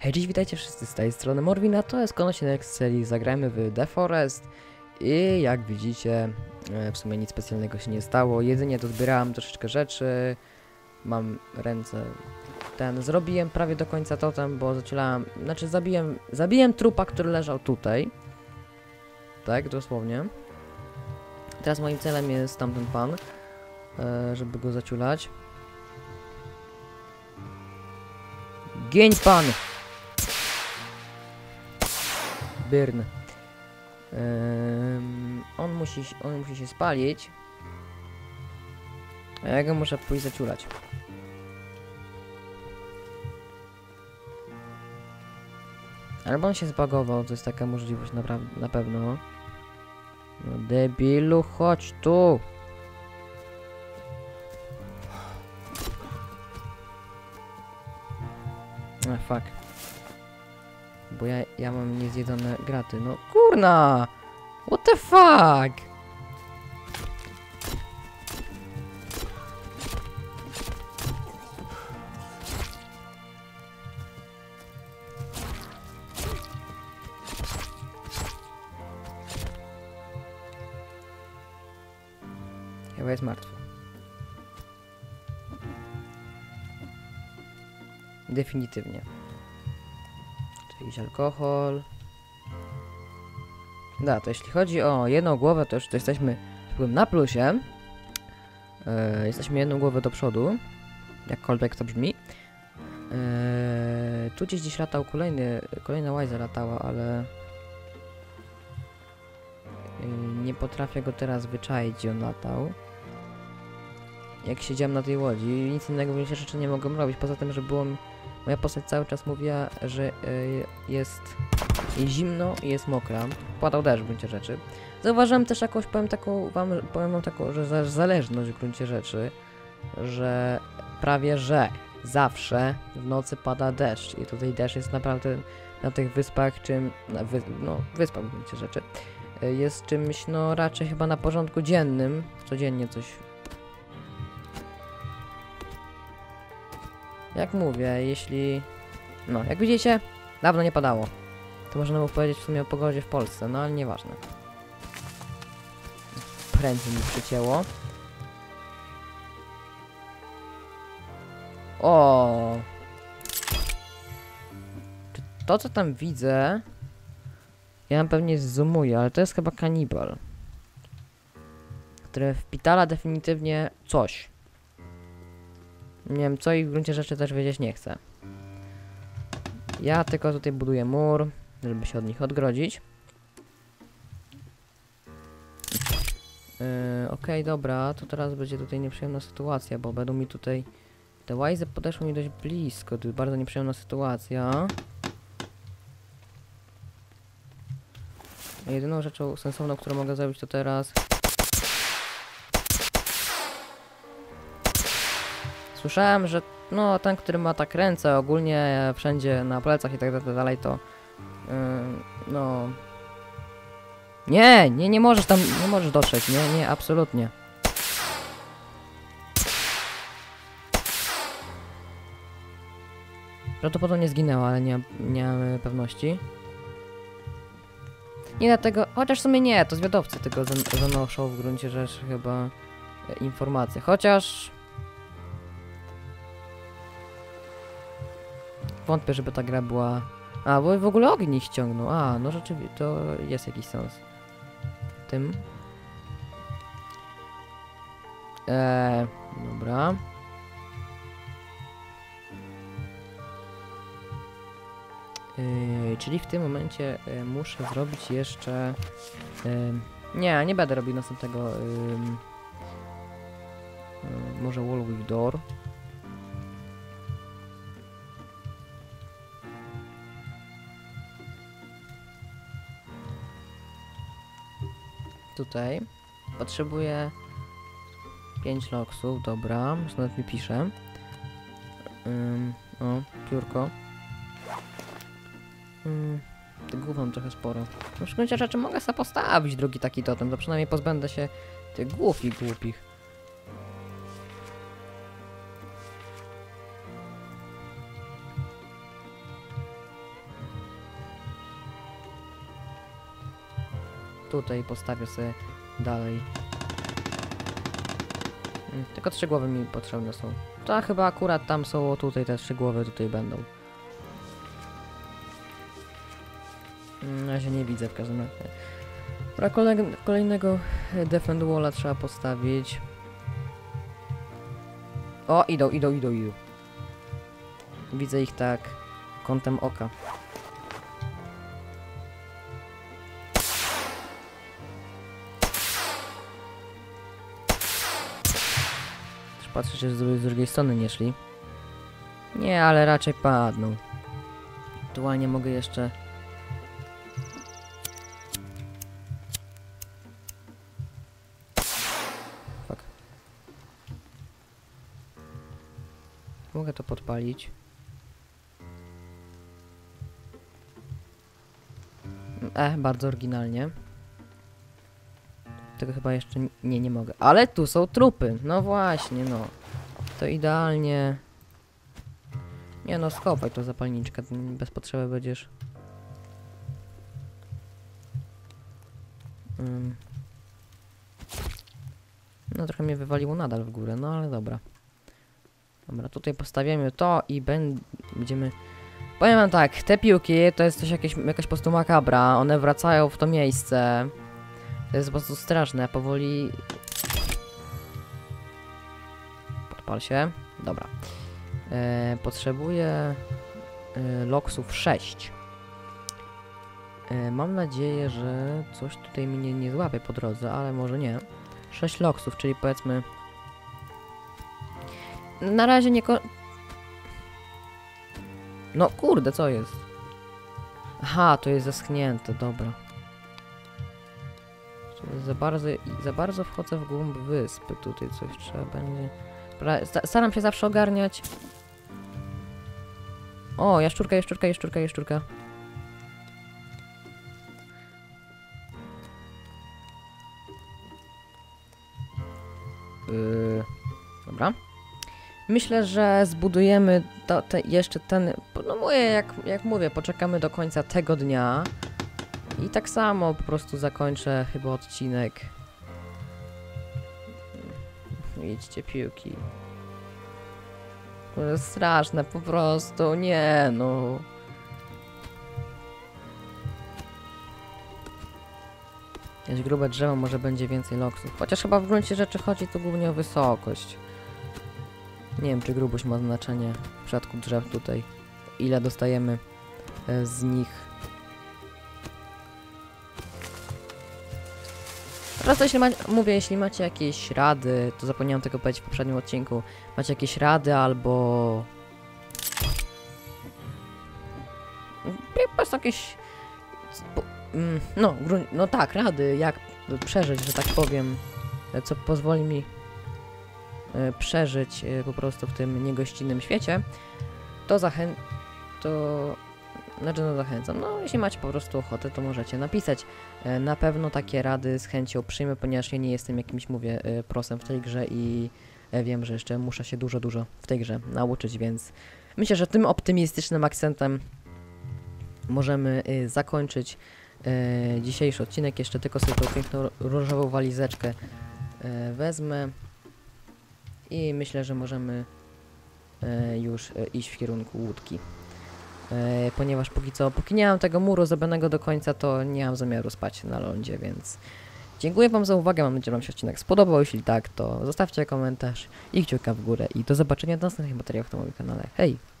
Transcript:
Hej, dziś witajcie wszyscy z tej strony Morwina, to jest kolejny z serii Zagrajmy w The Forest i jak widzicie, e, w sumie nic specjalnego się nie stało, jedynie dozbierałem troszeczkę rzeczy, mam ręce, ten, zrobiłem prawie do końca totem, bo zacielałem, znaczy zabiłem, zabiłem trupa, który leżał tutaj, tak, dosłownie. Teraz moim celem jest tamten pan, e, żeby go zaciulać. Gień pan! Byrn. Ym, on, musi, on musi się spalić. A ja go muszę pójść zaciulać. Albo on się zbagował, to jest taka możliwość naprawdę, na pewno. No debilu, chodź tu! A fuck. Bo ja, ja mam niezjedzone graty. No kurna! What the fuck? Chyba jest martwy. Definitywnie. Jakiś alkohol? Da, to jeśli chodzi o jedną głowę, to już to jesteśmy na plusie. E, jesteśmy jedną głowę do przodu. Jakkolwiek to brzmi. E, tu gdzieś gdzieś latał kolejny, kolejna łajza latała, ale... nie potrafię go teraz wyczaić, gdzie on latał. Jak siedziałem na tej łodzi, nic innego w rzeczy nie mogłem robić, poza tym, że było... Moja postać cały czas mówiła, że e, jest zimno i jest mokra. Padał deszcz w gruncie rzeczy. Zauważyłem też jakąś, powiem taką, wam, powiem wam taką, że za, zależność w gruncie rzeczy, że prawie że zawsze w nocy pada deszcz i tutaj deszcz jest naprawdę na tych wyspach czym, wy, no wyspach w gruncie rzeczy, y, jest czymś no raczej chyba na porządku dziennym, codziennie coś jak mówię, jeśli no jak widzicie, dawno nie padało. To można by powiedzieć w sumie o pogodzie w Polsce, no ale nieważne. Prędzej mi przycięło. O. Czy to co tam widzę? Ja nam pewnie zoomuję, ale to jest chyba kanibal. Który wpitala definitywnie coś. Nie wiem co i w gruncie rzeczy też wiedzieć nie chcę. Ja tylko tutaj buduję mur, żeby się od nich odgrodzić. Yy, Okej, dobra, to teraz będzie tutaj nieprzyjemna sytuacja, bo będą mi tutaj... Te łajzy podeszły mi dość blisko, to jest bardzo nieprzyjemna sytuacja. Jedyną rzeczą sensowną, którą mogę zrobić to teraz... Słyszałem, że no ten, który ma tak ręce ogólnie wszędzie na plecach i tak dalej, to Ym, no. Nie, nie, nie możesz tam, nie możesz dotrzeć, nie, nie, absolutnie. Prawdopodobnie zginęła, ale nie, nie mam pewności. Nie dlatego, chociaż w sumie nie, to zwiadowcy zan- zanoszą w gruncie rzeczy chyba informacje, chociaż... Wątpię, żeby ta gra była a, bo w ogóle ogień ściągnął. A, no rzeczywiście, to jest jakiś sens w tym. Eee, dobra. Eee, czyli w tym momencie e, muszę zrobić jeszcze... em, nie, nie będę robił następnego... em, em, może wall with door. Tutaj potrzebuję 5 loksów, dobra, nawet mi pisze. Ym, o, piórko. Ym, tych mam trochę sporo. No w gruncie rzeczy mogę sobie postawić drugi taki totem, to przynajmniej pozbędę się tych głów i głupich. Tutaj postawię sobie dalej. Mm, Tylko trzy głowy mi potrzebne są. To chyba akurat tam są, tutaj te trzy głowy tutaj będą. Mm, Na razie nie widzę w każdym razie. Dobra, kolej- kolejnego e, defend walla trzeba postawić. O, idą, idą, idą, idą. Widzę ich tak kątem oka. Patrzę, czy z, dru- z drugiej strony nie szli. Nie, ale raczej padną. Aktualnie mogę jeszcze... Fuck. Mogę to podpalić. E, bardzo oryginalnie. Tego chyba jeszcze nie, nie mogę. Ale tu są trupy. No właśnie, no. To idealnie. Nie no, schowaj to zapalniczkę. Bez potrzeby będziesz. Ym. No trochę mnie wywaliło nadal w górę, no ale dobra. Dobra, tutaj postawimy to i będziemy... Powiem wam tak, te piłki to jest coś jakieś, jakaś po prostu makabra, one wracają w to miejsce. To jest prostu straszne, powoli... Podpal się. Dobra. E, potrzebuję e, loksów 6. E, mam nadzieję, że coś tutaj mnie nie złapie po drodze, ale może nie. 6 loksów, czyli powiedzmy... Na razie nie. No kurde, co jest? Aha, to jest zaschnięte, dobra. Za bardzo, za bardzo wchodzę w głąb wyspy, tutaj coś trzeba będzie... Staram się zawsze ogarniać. O, jaszczurka, jaszczurka, jaszczurka, jaszczurka. Yy, dobra. Myślę, że zbudujemy te, jeszcze ten. No mówię, jak, jak mówię, poczekamy do końca tego dnia. I tak samo po prostu zakończę chyba odcinek. Jedźcie piłki. To jest straszne po prostu, nie no. Jakieś grube drzewo, może będzie więcej loksów. Chociaż chyba w gruncie rzeczy chodzi tu głównie o wysokość. Nie wiem, czy grubość ma znaczenie w przypadku drzew tutaj. Ile dostajemy e, z nich. Prosto, jeśli mówię, jeśli macie jakieś rady, to zapomniałem tego powiedzieć w poprzednim odcinku. Macie jakieś rady albo... Po prostu jakieś... mm, No, no tak, rady, jak przeżyć, że tak powiem, co pozwoli mi e, przeżyć e, po prostu w tym niegościnnym świecie, to zachę... to... Znaczy no zachęcam, no jeśli macie po prostu ochotę, to możecie napisać. E, Na pewno takie rady z chęcią przyjmę, ponieważ ja nie jestem jakimś, mówię, e, prosem w tej grze i e, wiem, że jeszcze muszę się dużo, dużo w tej grze nauczyć, więc myślę, że tym optymistycznym akcentem możemy e, zakończyć dzisiejszy odcinek. Jeszcze tylko sobie tą piękną różową walizeczkę wezmę i myślę, że możemy już iść w kierunku łódki. E, ponieważ póki co, póki nie mam tego muru zrobionego do końca, to nie mam zamiaru spać na lądzie, więc dziękuję Wam za uwagę, mam nadzieję, że Wam się odcinek spodobał, jeśli tak, to zostawcie komentarz i kciuka w górę i do zobaczenia w następnych materiałach na moim kanale. Hej!